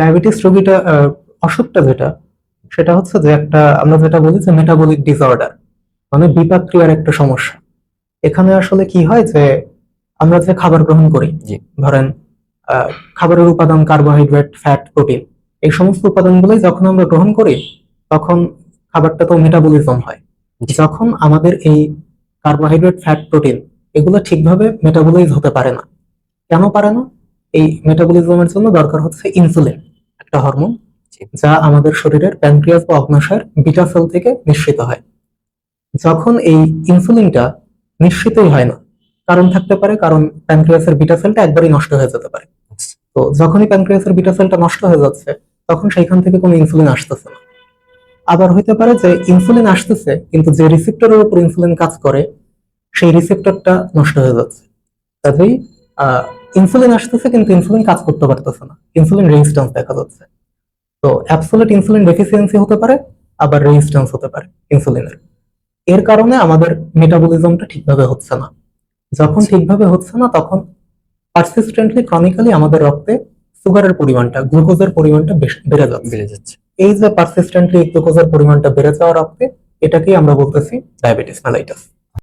Diabetes রোগীটা অসুখটা যেটা সেটা হচ্ছে যে একটা আমরা যেটা বলি যে মেটাবলিক ডিসঅর্ডার মানে বিপাক ক্রিয়ার একটা সমস্যা। এখানে আসলে কি হয় যে আমরা যে খাবার গ্রহণ করি ধরেন আহ, খাবারের উপাদান কার্বোহাইড্রেট ফ্যাট প্রোটিন এই সমস্ত উপাদানগুলোই যখন আমরা গ্রহণ করি তখন খাবারটা তো মেটাবলিজম হয়। যখন আমাদের এই কার্বোহাইড্রেট ফ্যাট প্রোটিন এগুলো ঠিকভাবে মেটাবলাইজ হতে পারে না। কেন পারে না? এই মেটাবলিজমের জন্য দরকার হচ্ছে ইনসুলিন একটা হরমোন যা আমাদের শরীরের প্যানক্রিয়াস বা অগ্নাশয়ের বিটা সেল থেকে নিঃসৃত হয়। যখন এই ইনসুলিনটা নিঃসৃতই হয় না, কারণ থাকতে পারে, কারণ প্যানক্রিয়াসের বিটা সেলটা একবারই নষ্ট হয়ে যেতে পারে। তো যখনই প্যানক্রিয়াসের বিটা সেলটা নষ্ট হয়ে যাচ্ছে, তখন সেইখান থেকে কোনো ইনসুলিন আসতেছে না। আবার হইতে পারে যে ইনসুলিন আসতেছে, কিন্তু যে রিসেপ্টরের উপর ইনসুলিন কাজ করে, সেই রিসেপ্টরটা নষ্ট হয়ে যাচ্ছে। কাজেই ইনসুলিন আসতেছে কিন্তু ইনসুলিন কাজ করতে পারতেছে না। ইনসুলিন রেজিস্ট্যান্স দেখা যাচ্ছে। তো অ্যাবসোলিউট ইনসুলিন ডেফিসিয়েন্সি হতে পারে আবার রেজিস্ট্যান্স হতে পারে ইনসুলিনের এর কারণে আমাদের মেটাবলিজমটা ঠিকভাবে হচ্ছে না। যখন ঠিকভাবে হচ্ছে না তখন পারসিস্টেন্টলি ক্রনিক্যালি আমাদের রক্তে সুগারের পরিমাণটা গ্লুকোজের পরিমাণটা বেড়ে যাচ্ছে। বেড়ে যাচ্ছে। এই যে পারসিস্টেন্টলি গ্লুকোজের পরিমাণটা বেড়ে যাওয়া রক্তে এটাকেই আমরা বলতেছি ডায়াবেটিস মেলাইটাস